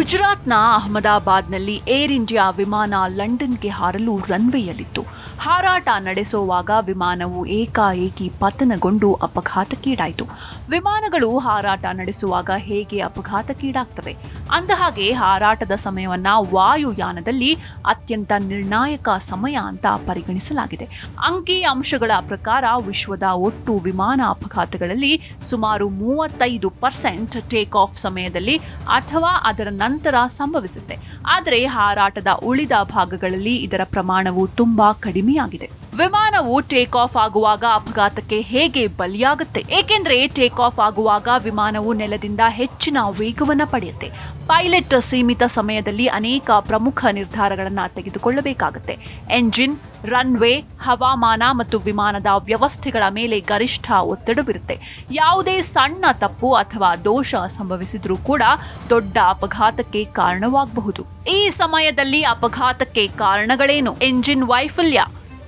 ಗುಜರಾತ್ನ ಅಹಮದಾಬಾದ್ನಲ್ಲಿ air India ವಿಮಾನ ಲಂಡನ್ಗೆ ಹಾರಲು ರನ್ವೇಯಲ್ಲಿತ್ತು ಹಾರಾಟ ನಡೆಸುವಾಗ ವಿಮಾನವು ಏಕಾಏಕಿ ಪತನಗೊಂಡು ಅಪಘಾತಕ್ಕೀಡಾಯಿತು. ವಿಮಾನಗಳು ಹಾರಾಟ ನಡೆಸುವಾಗ ಹೇಗೆ ಅಪಘಾತಕ್ಕೀಡಾಗ್ತವೆ? ಅಂದಹಾಗೆ, ಹಾರಾಟದ ಸಮಯವನ್ನ ವಾಯುಯಾನದಲ್ಲಿ ಅತ್ಯಂತ ನಿರ್ಣಾಯಕ ಸಮಯ ಅಂತ ಪರಿಗಣಿಸಲಾಗಿದೆ. ಅಂಕಿ ಅಂಶಗಳ ಪ್ರಕಾರ ವಿಶ್ವದ ಒಟ್ಟು ವಿಮಾನ ಅಪಘಾತಗಳಲ್ಲಿ ಸುಮಾರು ಮೂವತ್ತೈದು ಪರ್ಸೆಂಟ್ ಟೇಕ್ ಆಫ್ ಸಮಯದಲ್ಲಿ ಅಥವಾ ಅದರ ನಂತರ ಸಂಭವಿಸುತ್ತೆ. ಆದರೆ ಹಾರಾಟದ ಉಳಿದ ಭಾಗಗಳಲ್ಲಿ ಇದರ ಪ್ರಮಾಣವು ತುಂಬಾ ಕಡಿಮೆಯಾಗಿದೆ. ವಿಮಾನವು ಟೇಕ್ ಆಫ್ ಆಗುವಾಗ ಅಪಘಾತಕ್ಕೆ ಹೇಗೆ ಬಲಿಯಾಗುತ್ತೆ? ಏಕೆಂದ್ರೆ ಟೇಕ್ ಆಫ್ ಆಗುವಾಗ ವಿಮಾನವು ನೆಲದಿಂದ ಹೆಚ್ಚಿನ ವೇಗವನ್ನು ಪಡೆಯುತ್ತೆ. ಪೈಲಟ್ ಸೀಮಿತ ಸಮಯದಲ್ಲಿ ಅನೇಕ ಪ್ರಮುಖ ನಿರ್ಧಾರಗಳನ್ನು ತೆಗೆದುಕೊಳ್ಳಬೇಕಾಗುತ್ತೆ. ಎಂಜಿನ್ ರನ್ವೇ ಹವಾಮಾನ ಮತ್ತು ವಿಮಾನದ ವ್ಯವಸ್ಥೆಗಳ ಮೇಲೆ ಗರಿಷ್ಠ ಒತ್ತಡವಿರುತ್ತೆ ಯಾವುದೇ ಸಣ್ಣ ತಪ್ಪು ಅಥವಾ ದೋಷ ಸಂಭವಿಸಿದ್ರೂ ಕೂಡ ದೊಡ್ಡ ಅಪಘಾತಕ್ಕೆ ಕಾರಣವಾಗಬಹುದು. ಈ ಸಮಯದಲ್ಲಿ ಅಪಘಾತಕ್ಕೆ ಕಾರಣಗಳೇನು? ಎಂಜಿನ್ ವೈಫಲ್ಯ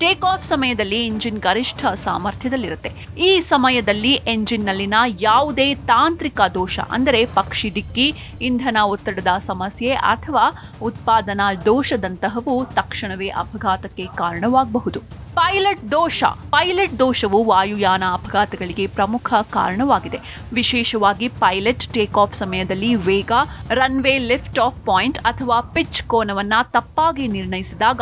ಟೇಕ್ ಆಫ್ ಸಮಯದಲ್ಲಿ ಇಂಜಿನ್ ಗರಿಷ್ಠ ಸಾಮರ್ಥ್ಯದಲ್ಲಿರುತ್ತೆ. ಈ ಸಮಯದಲ್ಲಿ ಎಂಜಿನ್ನಲ್ಲಿನ ಯಾವುದೇ ತಾಂತ್ರಿಕ ದೋಷ, ಅಂದರೆ ಪಕ್ಷಿ ಡಿಕ್ಕಿ, ಇಂಧನ ಒತ್ತಡದ ಸಮಸ್ಯೆ ಅಥವಾ ಉತ್ಪಾದನಾ ದೋಷದಂತಹವು ತಕ್ಷಣವೇ ಅಪಘಾತಕ್ಕೆ ಕಾರಣವಾಗಬಹುದು. ಪೈಲಟ್ ದೋಷ. ಪೈಲಟ್ ದೋಷವು ವಾಯುಯಾನ ಅಪಘಾತಗಳಿಗೆ ಪ್ರಮುಖ ಕಾರಣವಾಗಿದೆ. ವಿಶೇಷವಾಗಿ ಪೈಲಟ್ ಟೇಕ್ ಆಫ್ ಸಮಯದಲ್ಲಿ ವೇಗ, ರನ್ವೇ ಲಿಫ್ಟ್ ಆಫ್ ಪಾಯಿಂಟ್ ಅಥವಾ ಪಿಚ್ ಕೋನವನ್ನು ತಪ್ಪಾಗಿ ನಿರ್ಣಯಿಸಿದಾಗ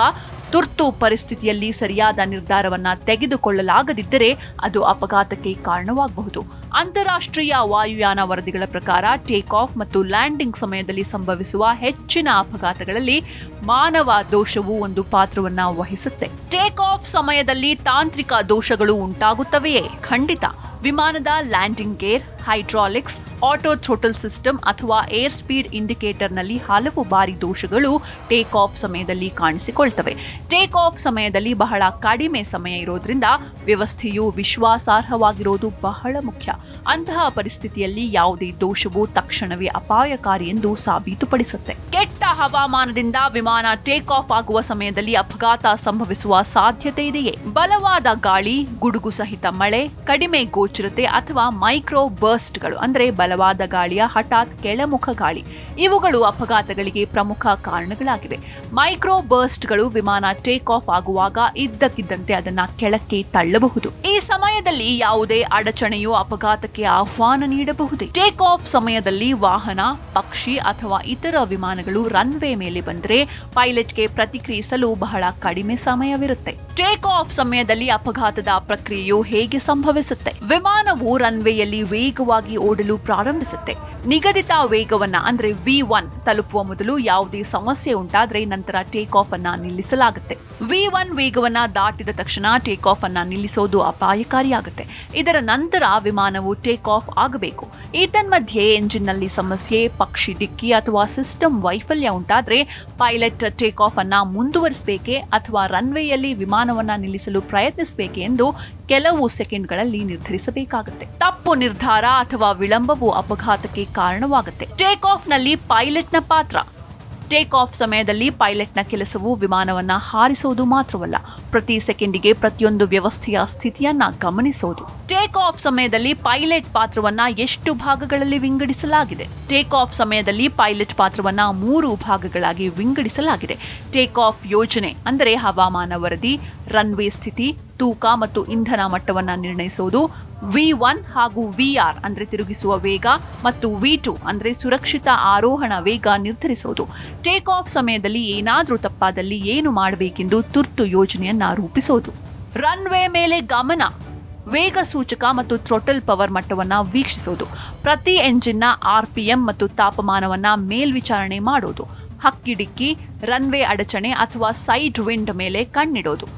ತುರ್ತು ಪರಿಸ್ಥಿತಿಯಲ್ಲಿ ಸರಿಯಾದ ನಿರ್ಧಾರವನ್ನ ತೆಗೆದುಕೊಳ್ಳಲಾಗದಿದ್ದರೆ ಅದು ಅಪಘಾತಕ್ಕೆ ಕಾರಣವಾಗಬಹುದು. ಅಂತಾರಾಷ್ಟ್ರೀಯ ವಾಯುಯಾನ ವರದಿಗಳ ಪ್ರಕಾರ ಟೇಕ್ ಆಫ್ ಮತ್ತು ಲ್ಯಾಂಡಿಂಗ್ ಸಮಯದಲ್ಲಿ ಸಂಭವಿಸುವ ಹೆಚ್ಚಿನ ಅಪಘಾತಗಳಲ್ಲಿ ಮಾನವ ದೋಷವು ಒಂದು ಪಾತ್ರವನ್ನ ವಹಿಸುತ್ತೆ. ಟೇಕ್ ಆಫ್ ಸಮಯದಲ್ಲಿ ತಾಂತ್ರಿಕ ದೋಷಗಳು ಉಂಟಾಗುತ್ತವೆಯೇ? ಖಂಡಿತ. ವಿಮಾನದ landing gear hydraulics, auto throttle system ಅಥವಾ ಏರ್ ಸ್ಪೀಡ್ ಇಂಡಿಕೇಟರ್ನಲ್ಲಿ ಹಲವು ಬಾರಿ ದೋಷಗಳು ಟೇಕ್ ಆಫ್ ಸಮಯದಲ್ಲಿ ಕಾಣಿಸಿಕೊಳ್ತವೆ. ಟೇಕ್ ಆಫ್ ಸಮಯದಲ್ಲಿ ಬಹಳ ಕಡಿಮೆ ಸಮಯ ಇರೋದ್ರಿಂದ ವ್ಯವಸ್ಥೆಯು ವಿಶ್ವಾಸಾರ್ಹವಾಗಿರೋದು ಬಹಳ ಮುಖ್ಯ. ಅಂತಹ ಪರಿಸ್ಥಿತಿಯಲ್ಲಿ ಯಾವುದೇ ದೋಷವು ತಕ್ಷಣವೇ ಅಪಾಯಕಾರಿ ಎಂದು ಸಾಬೀತುಪಡಿಸುತ್ತೆ. ಕೆಟ್ಟ ಹವಾಮಾನದಿಂದ ವಿಮಾನ ಟೇಕ್ ಆಫ್ ಆಗುವ ಸಮಯದಲ್ಲಿ ಅಪಘಾತ ಸಂಭವಿಸುವ ಸಾಧ್ಯತೆ ಇದೆಯೇ? ಬಲವಾದ ಗಾಳಿ, ಗುಡುಗು ಸಹಿತ ಮಳೆ, ಕಡಿಮೆ ಗೋಚರತೆ ಅಥವಾ ಮೈಕ್ರೋ ಬರ್ಸ್ಟ್ಗಳು ಅಂದರೆ ಬಲವಾದ ಗಾಳಿಯ, ಹಠಾತ್ ಕೆಳಮುಖ ಗಾಳಿ. ಇವುಗಳು ಅಪಘಾತಗಳಿಗೆ ಪ್ರಮುಖ ಕಾರಣಗಳಾಗಿವೆ. ಮೈಕ್ರೋ ಬರ್ಸ್ಟ್ಗಳು ವಿಮಾನ ಟೇಕ್ ಆಫ್ ಆಗುವಾಗ ಇದ್ದಕ್ಕಿದ್ದಂತೆ ಅದನ್ನ ಕೆಳಕ್ಕೆ ತಳ್ಳಬಹುದು. ಈ ಸಮಯದಲ್ಲಿ ಯಾವುದೇ ಅಡಚಣೆಯು ಅಪಘಾತಕ್ಕೆ ಆಹ್ವಾನ ನೀಡಬಹುದು. ಟೇಕ್ ಆಫ್ ಸಮಯದಲ್ಲಿ ವಾಹನ, ಪಕ್ಷಿ ಅಥವಾ ಇತರ ವಿಮಾನಗಳು ರನ್ವೇ ಮೇಲೆ ಬಂದರೆ ಪೈಲಟ್ಗೆ ಪ್ರತಿಕ್ರಿಯಿಸಲು ಬಹಳ ಕಡಿಮೆ ಸಮಯವಿರುತ್ತೆ. ಟೇಕ್ ಆಫ್ ಸಮಯದಲ್ಲಿ ಅಪಘಾತದ ಪ್ರಕ್ರಿಯೆಯು ಹೇಗೆ ಸಂಭವಿಸುತ್ತೆ? ವಿಮಾನವು ರನ್ವೇಯಲ್ಲಿ ವೇಗವಾಗಿ ಓಡಲು ಪ್ರಾರಂಭಿಸುತ್ತೆ. ನಿಗದಿತ ವೇಗವನ್ನ, ಅಂದ್ರೆ ವಿ ಒನ್ ತಲುಪುವ ಮೊದಲು ಯಾವುದೇ ಸಮಸ್ಯೆ ಉಂಟಾದ್ರೆ ನಂತರ ಟೇಕ್ ಆಫ್ ಅನ್ನ ನಿಲ್ಲಿಸಲಾಗುತ್ತೆ. ವಿ ಒನ್ ವೇಗವನ್ನ ದಾಟಿದ ತಕ್ಷಣ ಟೇಕ್ ಆಫ್ ಅನ್ನ ನಿಲ್ಲಿಸೋದು ಅಪಾಯಕಾರಿಯಾಗುತ್ತೆ. ಇದರ ನಂತರ ವಿಮಾನವು ಟೇಕ್ ಆಫ್ ಆಗಬೇಕು. ಏತನ್ಮಧ್ಯೆ ಎಂಜಿನ್ನಲ್ಲಿ ಸಮಸ್ಯೆ, ಪಕ್ಷಿ ಡಿಕ್ಕಿ ಅಥವಾ ಸಿಸ್ಟಮ್ ವೈಫಲ್ಯ ಉಂಟಾದ್ರೆ ಪೈಲಟ್ ಟೇಕ್ ಆಫ್ ಅನ್ನ ಮುಂದುವರಿಸಬೇಕೆ ಅಥವಾ ರನ್ವೇಯಲ್ಲಿ ವಿಮಾನವನ್ನ ನಿಲ್ಲಿಸಲು ಪ್ರಯತ್ನಿಸಬೇಕೆ ಎಂದು ಕೆಲವು ಸೆಕೆಂಡ್ಗಳಲ್ಲಿ ನಿರ್ಧರಿಸಬೇಕಾಗುತ್ತೆ. ತಪ್ಪು ನಿರ್ಧಾರ ಅಥವಾ ವಿಳಂಬವು ಅಪಘಾತಕ್ಕೆ ಕಾರಣವಾಗುತ್ತೆ. ಟೇಕ್ ಆಫ್ನಲ್ಲಿ ಪೈಲಟ್ನ ಪಾತ್ರ. ಟೇಕ್ ಆಫ್ ಸಮಯದಲ್ಲಿ ಪೈಲಟ್ನ ಕೆಲಸವು ವಿಮಾನವನ್ನ ಹಾರಿಸೋದು ಮಾತ್ರವಲ್ಲ, ಪ್ರತಿ ಸೆಕೆಂಡಿಗೆ ಪ್ರತಿಯೊಂದು ವ್ಯವಸ್ಥೆಯ ಸ್ಥಿತಿಯನ್ನ ಗಮನಿಸೋದು. ಟೇಕ್ ಆಫ್ ಸಮಯದಲ್ಲಿ ಪೈಲಟ್ ಪಾತ್ರವನ್ನ ಎಷ್ಟು ಭಾಗಗಳಲ್ಲಿ ವಿಂಗಡಿಸಲಾಗಿದೆ? ಟೇಕ್ ಆಫ್ ಸಮಯದಲ್ಲಿ ಪೈಲಟ್ ಪಾತ್ರವನ್ನ ಮೂರು ಭಾಗಗಳಾಗಿ ವಿಂಗಡಿಸಲಾಗಿದೆ. ಟೇಕ್ ಆಫ್ ಯೋಜನೆ, ಅಂದರೆ ಹವಾಮಾನ ವರದಿ ರನ್ವೇ ಸ್ಥಿತಿ, ತೂಕ ಮತ್ತು ಇಂಧನ ಮಟ್ಟವನ್ನು ನಿರ್ಣಯಿಸುವುದು ವಿ ಒನ್ ಹಾಗೂ ವಿ ಆರ್ ಅಂದ್ರೆ ತಿರುಗಿಸುವ ವೇಗ ಮತ್ತು ವಿ ಟು ಅಂದರೆ ಸುರಕ್ಷಿತ ಆರೋಹಣ ವೇಗ ನಿರ್ಧರಿಸುವುದು ಟೇಕ್ ಆಫ್ ಸಮಯದಲ್ಲಿ ಏನಾದರೂ ತಪ್ಪಾದಲ್ಲಿ ಏನು ಮಾಡಬೇಕೆಂದು ತುರ್ತು ಯೋಜನೆಯನ್ನು ರೂಪಿಸೋದು. ರನ್ವೇ ಮೇಲೆ ಗಮನ, ವೇಗ ಸೂಚಕ ಮತ್ತು ಥ್ರೊಟಲ್ ಪವರ್ ಮಟ್ಟವನ್ನು ವೀಕ್ಷಿಸೋದು. ಪ್ರತಿ ಎಂಜಿನ್ನ ಆರ್ ಪಿ ಎಂ ಮತ್ತು ತಾಪಮಾನವನ್ನು ಮೇಲ್ವಿಚಾರಣೆ ಮಾಡೋದು. ಹಕ್ಕಿಡಿಕ್ಕಿ ರನ್ವೇ ಅಡಚಣೆ ಅಥವಾ ಸೈಡ್ ವಿಂಡ್ ಮೇಲೆ ಕಣ್ಣಿಡೋದು.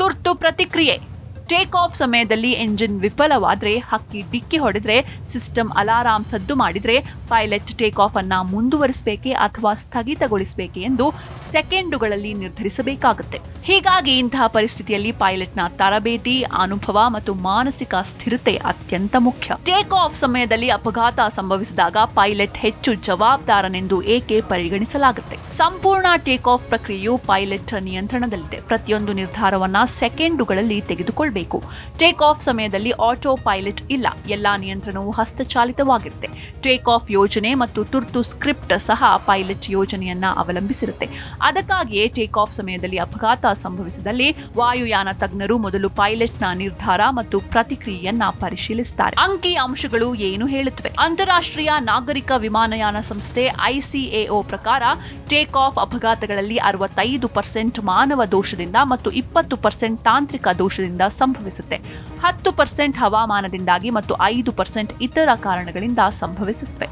ತುರ್ತು ಪ್ರತಿಕ್ರಿಯೆ. ಟೇಕ್ ಆಫ್ ಸಮಯದಲ್ಲಿ ಎಂಜಿನ್ ವಿಫಲವಾದರೆ, ಹಕ್ಕಿ ಡಿಕ್ಕಿ ಹೊಡೆದ್ರೆ, ಸಿಸ್ಟಮ್ ಅಲಾರಾಮ್ ಸದ್ದು ಮಾಡಿದರೆ, ಪೈಲಟ್ ಟೇಕ್ ಆಫ್ ಅನ್ನ ಮುಂದುವರಿಸಬೇಕೆ ಅಥವಾ ಸ್ಥಗಿತಗೊಳಿಸಬೇಕೆ ಎಂದು ಸೆಕೆಂಡುಗಳಲ್ಲಿ ನಿರ್ಧರಿಸಬೇಕಾಗುತ್ತೆ. ಹೀಗಾಗಿ ಇಂತಹ ಪರಿಸ್ಥಿತಿಯಲ್ಲಿ ಪೈಲಟ್ನ ತರಬೇತಿ, ಅನುಭವ ಮತ್ತು ಮಾನಸಿಕ ಸ್ಥಿರತೆ ಅತ್ಯಂತ ಮುಖ್ಯ. ಟೇಕ್ ಆಫ್ ಸಮಯದಲ್ಲಿ ಅಪಘಾತ ಸಂಭವಿಸಿದಾಗ ಪೈಲಟ್ ಹೆಚ್ಚು ಜವಾಬ್ದಾರನೆಂದು ಏಕೆ ಪರಿಗಣಿಸಲಾಗುತ್ತೆ? ಸಂಪೂರ್ಣ ಟೇಕ್ ಆಫ್ ಪ್ರಕ್ರಿಯೆಯು ಪೈಲಟ್ ನಿಯಂತ್ರಣದಲ್ಲಿದೆ. ಪ್ರತಿಯೊಂದು ನಿರ್ಧಾರವನ್ನ ಸೆಕೆಂಡುಗಳಲ್ಲಿ ತೆಗೆದುಕೊಳ್ಬೇಕು. ಮಾಡಬೇಕು. ಟೇಕ್ ಆಫ್ ಸಮಯದಲ್ಲಿ ಆಟೋ ಪೈಲಟ್ ಇಲ್ಲ. ಎಲ್ಲಾ ನಿಯಂತ್ರಣವು ಹಸ್ತಚಾಲಿತವಾಗಿರುತ್ತೆ. ಟೇಕ್ ಆಫ್ ಯೋಜನೆ ಮತ್ತು ತುರ್ತು ಸ್ಕ್ರಿಪ್ಟ್ ಸಹ ಪೈಲಟ್ ಯೋಜನೆಯನ್ನ ಅವಲಂಬಿಸಿರುತ್ತೆ. ಅದಕ್ಕಾಗಿಯೇ ಟೇಕ್ ಆಫ್ ಸಮಯದಲ್ಲಿ ಅಪಘಾತ ಸಂಭವಿಸಿದಲ್ಲಿ ವಾಯುಯಾನ ತಜ್ಞರು ಮೊದಲು ಪೈಲಟ್ನ ನಿರ್ಧಾರ ಮತ್ತು ಪ್ರತಿಕ್ರಿಯೆಯನ್ನ ಪರಿಶೀಲಿಸುತ್ತಾರೆ ಅಂಕಿ ಅಂಶಗಳು ಏನು ಹೇಳುತ್ತವೆ? ಅಂತಾರಾಷ್ಟ್ರೀಯ ನಾಗರಿಕ ವಿಮಾನಯಾನ ಸಂಸ್ಥೆ ಐಸಿಎಒ ಪ್ರಕಾರ ಟೇಕ್ ಆಫ್ ಅಪಘಾತಗಳಲ್ಲಿ ಅರವತ್ತೈದು ಪರ್ಸೆಂಟ್ ಮಾನವ ದೋಷದಿಂದ ಮತ್ತು ಇಪ್ಪತ್ತು ಪರ್ಸೆಂಟ್ ತಾಂತ್ರಿಕ ದೋಷದಿಂದ ಸಂಭವಿಸುತ್ತೆ. ಹತ್ತು ಪರ್ಸೆಂಟ್ ಹವಾಮಾನದಿಂದಾಗಿ ಮತ್ತು ಐದು ಪರ್ಸೆಂಟ್ ಇತರ ಕಾರಣಗಳಿಂದ ಸಂಭವಿಸುತ್ತವೆ.